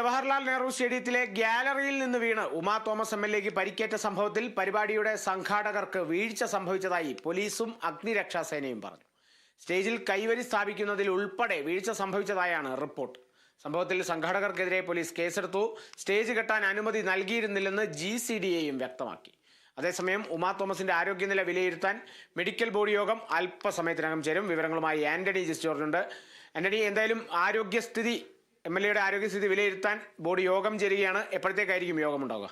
ജവഹർലാൽ നെഹ്റു സ്റ്റേഡിയത്തിലെ ഗ്യാലറിയിൽ നിന്ന് വീണ് ഉമാ തോമസ് എം എൽ എക്ക് പരിക്കേറ്റ സംഭവത്തിൽ പരിപാടിയുടെ സംഘാടകർക്ക് വീഴ്ച സംഭവിച്ചതായി പോലീസും അഗ്നിരക്ഷാസേനയും പറഞ്ഞു. സ്റ്റേജിൽ കൈവരി സ്ഥാപിക്കുന്നതിൽ ഉൾപ്പെടെ വീഴ്ച സംഭവിച്ചതായാണ് റിപ്പോർട്ട്. സംഭവത്തിൽ സംഘാടകർക്കെതിരെ പോലീസ് കേസെടുത്തു. സ്റ്റേജ് കെട്ടാൻ അനുമതി നൽകിയിരുന്നില്ലെന്ന് ജി സി ഡി എയും വ്യക്തമാക്കി. അതേസമയം ഉമാ തോമസിന്റെ ആരോഗ്യനില വിലയിരുത്താൻ മെഡിക്കൽ ബോർഡ് യോഗം അല്പസമയത്തിനകം ചേരും. വിവരങ്ങളുമായി ആന്റണി ജിസ് ജോർജുണ്ട് ആന്റണി എന്തായാലും ആരോഗ്യസ്ഥിതി എം എൽ എയുടെ ആരോഗ്യസ്ഥിതി വിലയിരുത്താൻ ബോർഡ് യോഗം ചേരുകയാണ്. എപ്പോഴത്തേക്കായിരിക്കും യോഗം ഉണ്ടാവുക?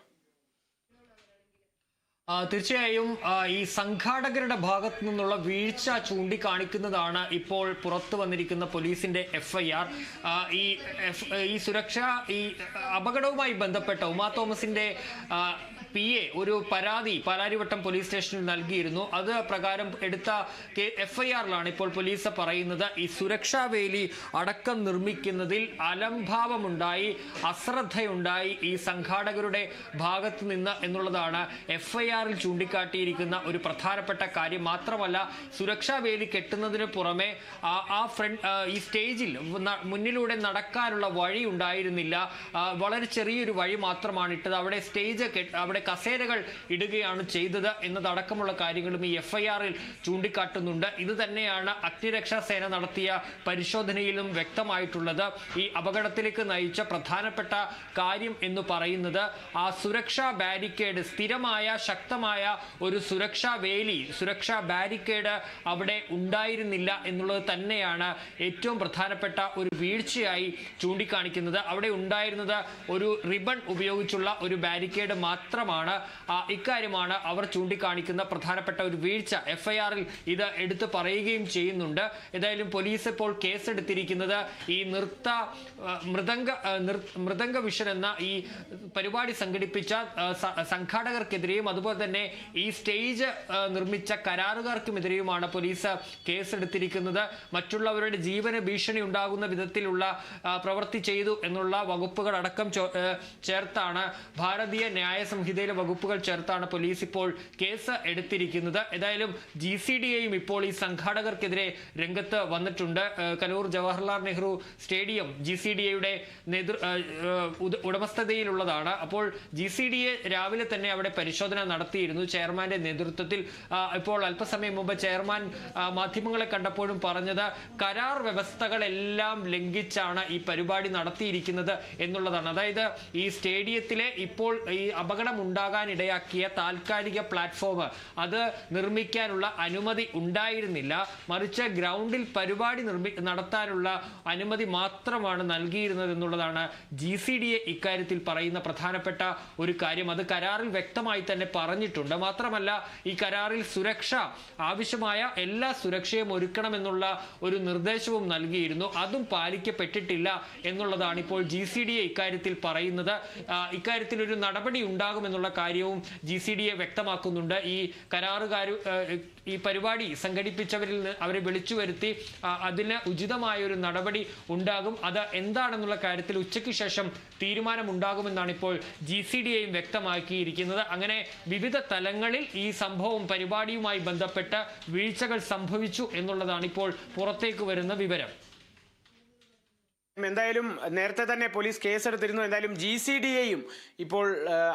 തീർച്ചയായും ഈ സംഘാടകരുടെ ഭാഗത്തു നിന്നുള്ള വീഴ്ച ചൂണ്ടിക്കാണിക്കുന്നതാണ് ഇപ്പോൾ പുറത്തു വന്നിരിക്കുന്ന പോലീസിന്റെ എഫ്ഐആർ ഈ ഈ സുരക്ഷ ഈ അപകടവുമായി ബന്ധപ്പെട്ട ഉമാ തോമസിന്റെ പി എ ഒരു പരാതി പാലാരിവട്ടം പോലീസ് സ്റ്റേഷനിൽ നൽകിയിരുന്നു. അത് പ്രകാരം എടുത്ത എഫ്ഐആറിലാണ് ഇപ്പോൾ പോലീസ് പറയുന്നത്. ഈ സുരക്ഷാ വേലി അടക്കം നിർമ്മിക്കുന്നതിൽ അലംഭാവമുണ്ടായി അശ്രദ്ധയുണ്ടായി ഈ സംഘാടകരുടെ ഭാഗത്തു നിന്ന് എന്നുള്ളതാണ് എഫ്ഐആറിൽ ചൂണ്ടിക്കാട്ടിയിരിക്കുന്ന ഒരു പ്രധാനപ്പെട്ട കാര്യം. മാത്രമല്ല സുരക്ഷാ വേലി കെട്ടുന്നതിന് പുറമെ ആ ഫ്രണ്ട് ഈ സ്റ്റേജിൽ മുന്നിലൂടെ നടക്കാനുള്ള വഴി ഉണ്ടായിരുന്നില്ല വളരെ ചെറിയൊരു വഴി മാത്രമാണ് ഇട്ടത്. അവിടെ സ്റ്റേജ് അവിടെ കസേരകൾ ഇടുകയാണ് ചെയ്തത് എന്നതടക്കമുള്ള കാര്യങ്ങളും ഈ എഫ്ഐആറിൽ ചൂണ്ടിക്കാട്ടുന്നുണ്ട്. ഇത് തന്നെയാണ് അഗ്നിരക്ഷാ സേന നടത്തിയ പരിശോധനയിലും വ്യക്തമായിട്ടുള്ളത്. ഈ അപകടത്തിലേക്ക് നയിച്ച പ്രധാനപ്പെട്ട കാര്യം എന്ന് പറയുന്നത് ആ സുരക്ഷാ ബാരിക്കേഡ് സ്ഥിരമായ ശക്തമായ ഒരു സുരക്ഷാ വേലി സുരക്ഷാ ബാരിക്കേഡ് അവിടെ ഉണ്ടായിരുന്നില്ല എന്നുള്ളത് തന്നെയാണ് ഏറ്റവും പ്രധാനപ്പെട്ട ഒരു വീഴ്ചയായി ചൂണ്ടിക്കാണിക്കുന്നത്. അവിടെ ഉണ്ടായിരുന്നത് ഒരു റിബൺ ഉപയോഗിച്ചുള്ള ഒരു ബാരിക്കേഡ് മാത്രമാണ്. ആ, ഇക്കാര്യമാണ് അവർ ചൂണ്ടിക്കാണിക്കുന്ന പ്രധാനപ്പെട്ട ഒരു വീഴ്ച. എഫ്ഐആറിൽ ഇത് എടുത്തു പറയുകയും ചെയ്യുന്നുണ്ട്. ഏതായാലും പോലീസ് ഇപ്പോൾ കേസെടുത്തിരിക്കുന്നത് ഈ നൃത്ത മൃദംഗ മൃദംഗ വിഷൻ എന്ന ഈ പരിപാടി സംഘടിപ്പിച്ച സംഘാടകർക്കെതിരെയും അതുപോലെ തന്നെ ഈ സ്റ്റേജ് നിർമ്മിച്ച കരാറുകാർക്കുമെതിരെയുമാണ് പോലീസ് കേസെടുത്തിരിക്കുന്നത്. മറ്റുള്ളവരുടെ ജീവന് ഭീഷണി ഉണ്ടാകുന്ന വിധത്തിലുള്ള പ്രവൃത്തി ചെയ്തു എന്നുള്ള വകുപ്പുകൾ അടക്കം ചേർത്താണ് ഭാരതീയ ന്യായ സംഹിതയിലെ വകുപ്പുകൾ ചേർത്താണ് പോലീസ് ഇപ്പോൾ കേസ് എടുത്തിരിക്കുന്നത്. ഏതായാലും ജി സി ഡി എയും ഇപ്പോൾ ഈ സംഘാടകർക്കെതിരെ രംഗത്ത് വന്നിട്ടുണ്ട്. Kaloor Jawaharlal Nehru stadium G C D എയുടെ നേതൃ ഉടമസ്ഥതയിലുള്ളതാണ്. അപ്പോൾ ജി സി ഡി എ രാവിലെ തന്നെ അവിടെ പരിശോധന നടത്തിയിരുന്നു ചെയർമാന്റെ നേതൃത്വത്തിൽ. ഇപ്പോൾ അല്പസമയം മുമ്പ് ചെയർമാൻ മാധ്യമങ്ങളെ കണ്ടപ്പോഴും പറഞ്ഞത് കരാർ വ്യവസ്ഥകളെല്ലാം ലംഘിച്ചാണ് ഈ പരിപാടി നടത്തിയിരിക്കുന്നത് എന്നുള്ളതാണ്. അതായത് ഈ സ്റ്റേഡിയത്തിലെ ഇപ്പോൾ ഈ അപകടം ഉണ്ടാകാൻ ഇടയാക്കിയ താൽക്കാലിക പ്ലാറ്റ്ഫോം. അത് നിർമ്മിക്കാനുള്ള അനുമതി ഉണ്ടായിരുന്നില്ല. മറിച്ച് ഗ്രൗണ്ടിൽ പരിപാടി നിർമ്മി നടത്താനുള്ള അനുമതി മാത്രമാണ് നൽകിയിരുന്നത് എന്നുള്ളതാണ് ജി സി ഡി എ ഇക്കാര്യത്തിൽ പറയുന്ന പ്രധാനപ്പെട്ട ഒരു കാര്യം. അത് കരാറിൽ വ്യക്തമായി തന്നെ പറഞ്ഞിട്ടുണ്ട്. മാത്രമല്ല ഈ കരാറിൽ സുരക്ഷ ആവശ്യമായ എല്ലാ സുരക്ഷയും ഒരുക്കണമെന്നുള്ള ഒരു നിർദ്ദേശവും നൽകിയിരുന്നു. അതും പാലിക്കപ്പെട്ടിട്ടില്ല എന്നുള്ളതാണ് ഇപ്പോൾ ജി സി ഡി എ ഇക്കാര്യത്തിൽ പറയുന്നത്. ഇക്കാര്യത്തിൽ ഒരു നടപടി ഉണ്ടാകുമെന്നുള്ള കാര്യവും ജി സി ഡി എ വ്യക്തമാക്കുന്നുണ്ട്. ഈ കരാറുകാർ ഈ പരിപാടി സംഘടിപ്പിച്ചവരിൽ നിന്ന് അവരെ വിളിച്ചു വരുത്തി അതിന് ഉചിതമായ ഒരു നടപടി ഉണ്ടാകും. അത് എന്താണെന്നുള്ള കാര്യത്തിൽ ഉച്ചയ്ക്ക് ശേഷം തീരുമാനമുണ്ടാകുമെന്നാണ് ഇപ്പോൾ ജി സി ഡി എയും വ്യക്തമാക്കിയിരിക്കുന്നത്. അങ്ങനെ വിവിധ തലങ്ങളിൽ ഈ സംഭവം പരിപാടിയുമായി ബന്ധപ്പെട്ട് വീഴ്ചകൾ സംഭവിച്ചു എന്നുള്ളതാണ് ഇപ്പോൾ പുറത്തേക്ക് വരുന്ന വിവരം. എന്തായാലും നേരത്തെ തന്നെ പോലീസ് കേസെടുത്തിരുന്നു. എന്തായാലും ജി സി ഡി എയും ഇപ്പോൾ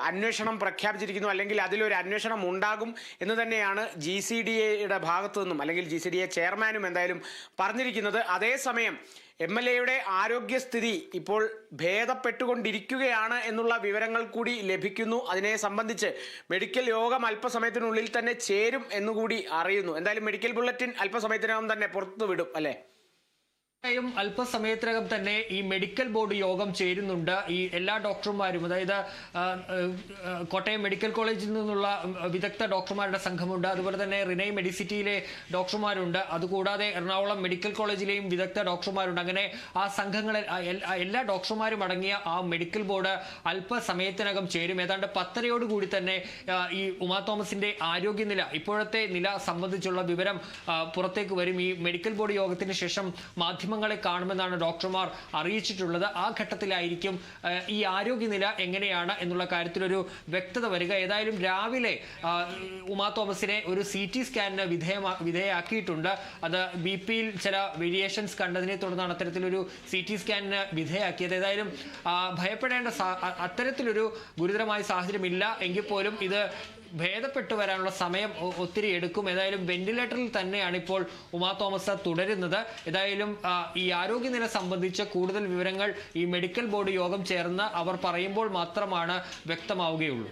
അന്വേഷണം പ്രഖ്യാപിച്ചിരിക്കുന്നു. അല്ലെങ്കിൽ അതിലൊരു അന്വേഷണം ഉണ്ടാകും എന്ന് തന്നെയാണ് ജി സി ഡി എയുടെ ഭാഗത്തു നിന്നും അല്ലെങ്കിൽ ജി സി ഡി എ ചെയർമാനും എന്തായാലും പറഞ്ഞിരിക്കുന്നത്. അതേസമയം എം എൽ എയുടെ ആരോഗ്യസ്ഥിതി ഇപ്പോൾ ഭേദപ്പെട്ടുകൊണ്ടിരിക്കുകയാണ് എന്നുള്ള വിവരങ്ങൾ കൂടി ലഭിക്കുന്നു. അതിനെ സംബന്ധിച്ച് മെഡിക്കൽ യോഗം അല്പസമയത്തിനുള്ളിൽ തന്നെ ചേരും എന്നുകൂടി അറിയുന്നു. എന്തായാലും മെഡിക്കൽ ബുള്ളറ്റിൻ അല്പസമയത്തിനകം തന്നെ പുറത്തുവിടും അല്ലേ? യും അല്പസമയത്തിനകം തന്നെ ഈ മെഡിക്കൽ ബോർഡ് യോഗം ചേരുന്നുണ്ട്. ഈ എല്ലാ ഡോക്ടർമാരും അതായത് കോട്ടയം മെഡിക്കൽ കോളേജിൽ നിന്നുള്ള വിദഗ്ധ ഡോക്ടർമാരുടെ സംഘമുണ്ട്. അതുപോലെ തന്നെ റിനൈ മെഡിസിറ്റിയിലെ ഡോക്ടർമാരുണ്ട്. അതുകൂടാതെ എറണാകുളം മെഡിക്കൽ കോളേജിലെയും വിദഗ്ധ ഡോക്ടർമാരുണ്ട്. അങ്ങനെ ആ സംഘങ്ങളിൽ എല്ലാ ഡോക്ടർമാരും അടങ്ങിയ ആ മെഡിക്കൽ ബോർഡ് അല്പസമയത്തിനകം ചേരും. ഏതാണ്ട് പത്തരയോട് കൂടി തന്നെ ഈ ഉമാ തോമസിന്റെ ആരോഗ്യനില ഇപ്പോഴത്തെ നില സംബന്ധിച്ചുള്ള വിവരം പുറത്തേക്ക് വരും. ഈ മെഡിക്കൽ ബോർഡ് യോഗത്തിന് ശേഷം മാധ്യമ മാധ്യമങ്ങളെ കാണുമെന്നാണ് ഡോക്ടർമാർ അറിയിച്ചിട്ടുള്ളത്. ആ ഘട്ടത്തിലായിരിക്കും ഈ ആരോഗ്യനില എങ്ങനെയാണ് എന്നുള്ള കാര്യത്തിലൊരു വ്യക്തത വരിക. ഏതായാലും രാവിലെ ഉമാ തോമസിനെ ഒരു സി ടി സ്കാനിന് വിധേയമാ അത് ബി പിയിൽ ചില വേരിയേഷൻസ് കണ്ടതിനെ തുടർന്നാണ് അത്തരത്തിലൊരു സി ടി സ്കാനിന് വിധേയമാക്കിയത് ഏതായാലും ഭയപ്പെടേണ്ട അത്തരത്തിലൊരു ഗുരുതരമായ സാഹചര്യമില്ല. എങ്കിൽ പോലും ഇത് ഭേദപ്പെട്ടു വരാനുള്ള സമയം ഒത്തിരി എടുക്കും. ഏതായാലും വെന്റിലേറ്ററിൽ തന്നെയാണ് ഇപ്പോൾ ഉമാ തോമസ് തുടരുന്നത്. ഏതായാലും ഈ ആരോഗ്യനില സംബന്ധിച്ച് കൂടുതൽ വിവരങ്ങൾ ഈ മെഡിക്കൽ ബോർഡ് യോഗം ചേർന്ന് അവർ പറയുമ്പോൾ മാത്രമാണ് വ്യക്തമാവുകയുള്ളൂ.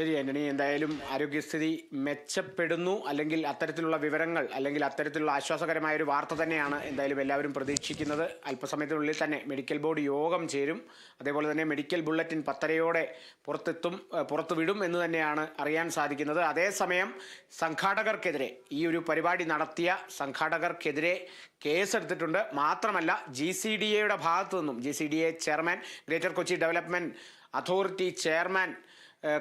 ശരി ആന്റണി. എന്തായാലും ആരോഗ്യസ്ഥിതി മെച്ചപ്പെടുന്നു. അല്ലെങ്കിൽ അത്തരത്തിലുള്ള വിവരങ്ങൾ അല്ലെങ്കിൽ അത്തരത്തിലുള്ള ആശ്വാസകരമായ ഒരു വാർത്ത തന്നെയാണ് എന്തായാലും എല്ലാവരും പ്രതീക്ഷിക്കുന്നത്. അല്പസമയത്തിനുള്ളിൽ തന്നെ മെഡിക്കൽ ബോർഡ് യോഗം ചേരും. അതേപോലെ തന്നെ മെഡിക്കൽ ബുള്ളറ്റിൻ പത്തരയോടെ പുറത്തെത്തും പുറത്തു വിടും എന്ന് തന്നെയാണ് അറിയാൻ സാധിക്കുന്നത്. അതേസമയം സംഘാടകർക്കെതിരെ ഈ ഒരു പരിപാടി നടത്തിയ സംഘാടകർക്കെതിരെ കേസെടുത്തിട്ടുണ്ട്. മാത്രമല്ല ജി സി ഡി എയുടെ ഭാഗത്തു നിന്നും G C D A chairman greater Kochi development authority chairman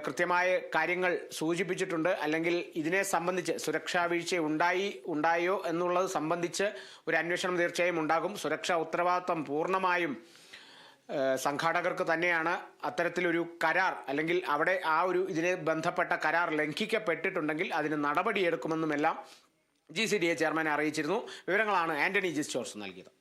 കൃത്യമായ കാര്യങ്ങൾ സൂചിപ്പിച്ചിട്ടുണ്ട്. അല്ലെങ്കിൽ ഇതിനെ സംബന്ധിച്ച് സുരക്ഷാ വീഴ്ച ഉണ്ടായി ഉണ്ടായോ എന്നുള്ളത് സംബന്ധിച്ച് ഒരു അന്വേഷണം തീർച്ചയായും ഉണ്ടാകും. സുരക്ഷാ ഉത്തരവാദിത്വം പൂർണമായും സംഘാടകർക്ക് തന്നെയാണ്. അത്തരത്തിലൊരു കരാർ അല്ലെങ്കിൽ അവിടെ ആ ഒരു ഇതിനെ ബന്ധപ്പെട്ട കരാർ ലംഘിക്കപ്പെട്ടിട്ടുണ്ടെങ്കിൽ അതിന് നടപടിയെടുക്കുമെന്നുമെല്ലാം ജി സി ഡി എ ചെയർമാനെ അറിയിച്ചിരുന്നു. വിവരങ്ങളാണ് ആന്റണി ജിസ്റ്റോർസ് നൽകിയത്.